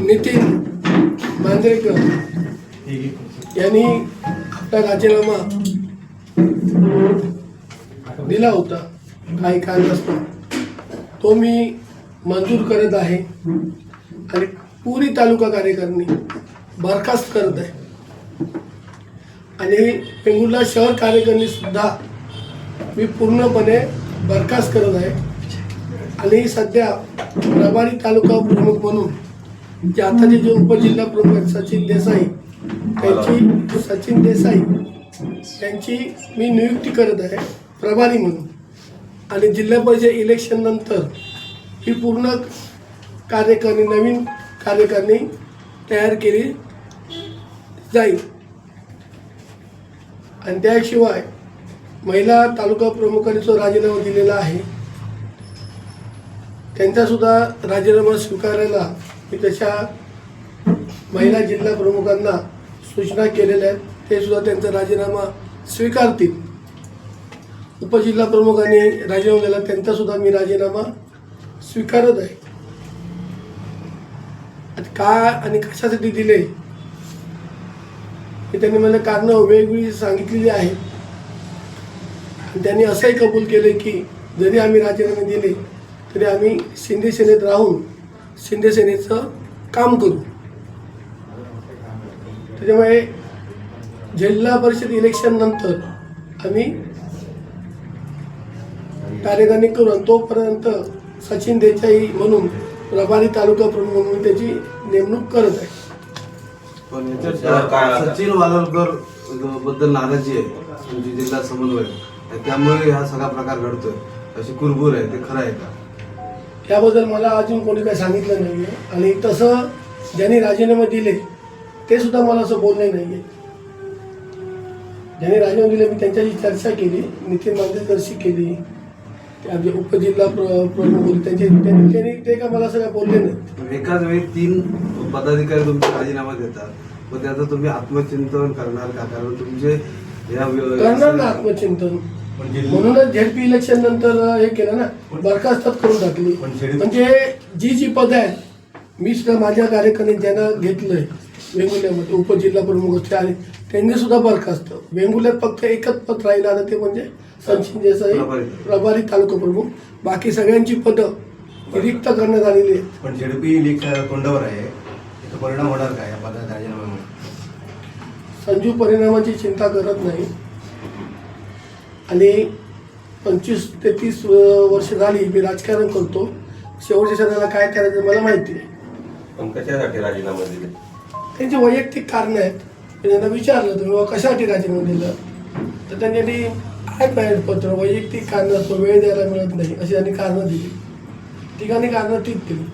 नितीन मांजरेकर यांनी आपला राजीनामा दिला होता. काही कारणास्तव तो मी मंजूर करत आहे आणि पुरी तालुका कार्यकारिणी बरखास्त करत आहे. आणि वेंगुर्ला शहर कार्यकारिणी सुद्धा मी पूर्णपणे बरखास्त करत आहे. आणि सध्या प्रभारी तालुका प्रमुख म्हणून जे आताचे जे उपजिल्हा प्रमुख आहेत सचिन देसाई त्यांची सचिन देसाई त्यांची मी नियुक्ती करत आहे प्रभारी म्हणून. आणि जिल्हा परिषद इलेक्शन नंतर ही पूर्ण कार्यकारिणी नवीन कार्यकारिणी तयार केली जाईल. आणि त्याशिवाय महिला तालुका प्रमुखांनी जो राजीनामा दिलेला आहे त्यांचासुद्धा राजीनामा स्वीकारायला मी तशा महिला जिल्हा प्रमुखांना सूचना केलेल्या आहेत. ते सुद्धा त्यांचा राजीनामा स्वीकारतील. उपजिल्हा प्रमुखांनी राजीनामा दिला त्यांचासुद्धा मी राजीनामा स्वीकारत आहे. का आणि कशासाठी दिले? हे त्यांनी मला कारणं वेगवेगळी सांगितलेली आहेत. आणि त्यांनी असंही कबूल केले की जरी आम्ही राजीनामे दिले तरी आम्ही शिंदे सेनेत राहून शिंदे सेनेचं काम करू. त्याच्यामुळे जिल्हा परिषद इलेक्शन नंतर आम्ही कार्यकारिणी करू आणि तोपर्यंत सचिन देसाई म्हणून प्रभारी तालुका प्रमुख म्हणून त्याची नेमणूक करत आहे. पण याच्यात? सचिन वालरकरबद्दल नाराजी आहे. म्हणजे जिल्हा समन्वय त्यामुळे हा सगळा प्रकार घडतोय. अशी कुरबूर आहे. ते खरं आहे का? याबद्दल मला अजून कोणी काही सांगितलं नाही आहे आणि तसं ज्यांनी राजीनामे दिले ते सुद्धा मला असं बोलले नाही आहे ज्यांनी राजीनामे दिले मी त्यांच्याशी चर्चा केली नितीन मांजरेकरशी केली आमचे उपजिल्हा प्र प्रमुख होते त्यांचे त्यांनी ते का मला असं काय बोलले नाही एकाच वेळी तीन पदाधिकारी तुमचे राजीनामा देतात. व त्याचं तुम्ही आत्मचिंतन करणार का? कारण तुमचे या करणार ना आत्मचिंतन. म्हणूनच झेडपी इलेक्शन नंतर हे केलं ना बरखास्तच करून टाकली. म्हणजे जी जी पदं आहेत मी सुद्धा माझ्या कार्यकारिणीत ज्यांना घेतलंय वेंगुर्ल्यामध्ये उपजिल्हा प्रमुख असते आणि त्यांनी सुद्धा बरखास्त. वेंगुर्ल्यात फक्त एकच पद राहिलं आता ते म्हणजे सचिन देसाई प्रभारी. तालुका प्रमुख. बाकी सगळ्यांची पदं रिक्त करण्यात आलेली आहेत. पण झेडपी लीग तोंडावर आहे. त्याचा परिणाम होणार काय या राजीनाम्यामुळे संजू परिणामाची चिंता करत नाही. आणि पंचवीस ते तीस वर्ष झाली मी राजकारण करतो. शेवटच्या क्षणाला काय करायचं मला माहिती आहे. पण कशासाठी राजीनामा दिले? त्यांची वैयक्तिक कारणं आहेत. मी त्यांना विचारलं तुम्ही बाबा कशासाठी राजीनामा दिलं? तर त्यांनी काय पाहिजे पत्र वैयक्तिक कारणास्तव वेळ द्यायला मिळत नाही अशी त्यांनी कारणं दिली. ठिकाणी कारणं तीच दिली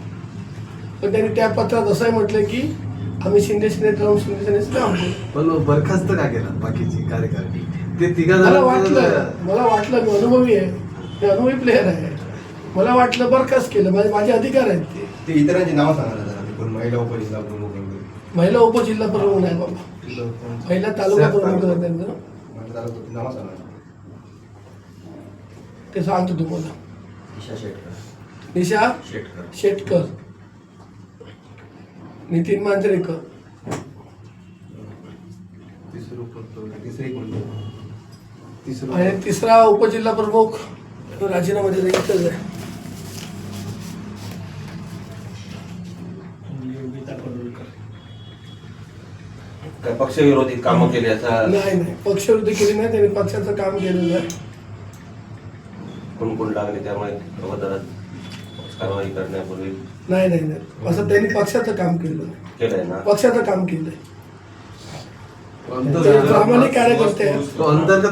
पण त्यांनी त्या पत्रात असंही म्हटलं की आम्ही शिंदे सेनेत राहून शिंदे पण बरखास्त का केला बाकीची कार्यकारिणी? ते तिघा मला वाटलं मला वाटलं मी अनुभवी आहे. मी अनुभवी प्लेअर आहे. मला वाटलं बरखास्त केलं माझे माझे अधिकार आहेत ते. ते इतरांची नावं सांगा कोण महिला उपजिल्हा प्रमुख वगैरे महिला उपजिल्हा प्रमुख नाही बाबा. महिला तालुका प्रमुख आहे त्यांचं मला जरा ती नावं सांगा. ते सांगतो तुम्हाला. ईशा शेटकर. निशा शेटकर. शेटकर. नितीन मांजरेकर. तिसरं पद तिसरी कोणती? तिसरं. आणि तिसरा उपजिल्हा प्रमुख राजीनामा दिला इथंच आहे. काय पक्षविरोधी कामं केली असा नाही नाही पक्षविरुद्ध केली नाही त्यांनी पक्षाचं काम केलेलं आहे. कुणकुण लागले त्यामुळे कारवाई करण्यापूर्वी? नाही नाही नाही. असं त्यांनी पक्षाचं काम केलं नाही केलंय ना? पक्षाचं काम केलंय. ते प्रामाणिक कार्यकर्ते आहेत. तो अंतर्गत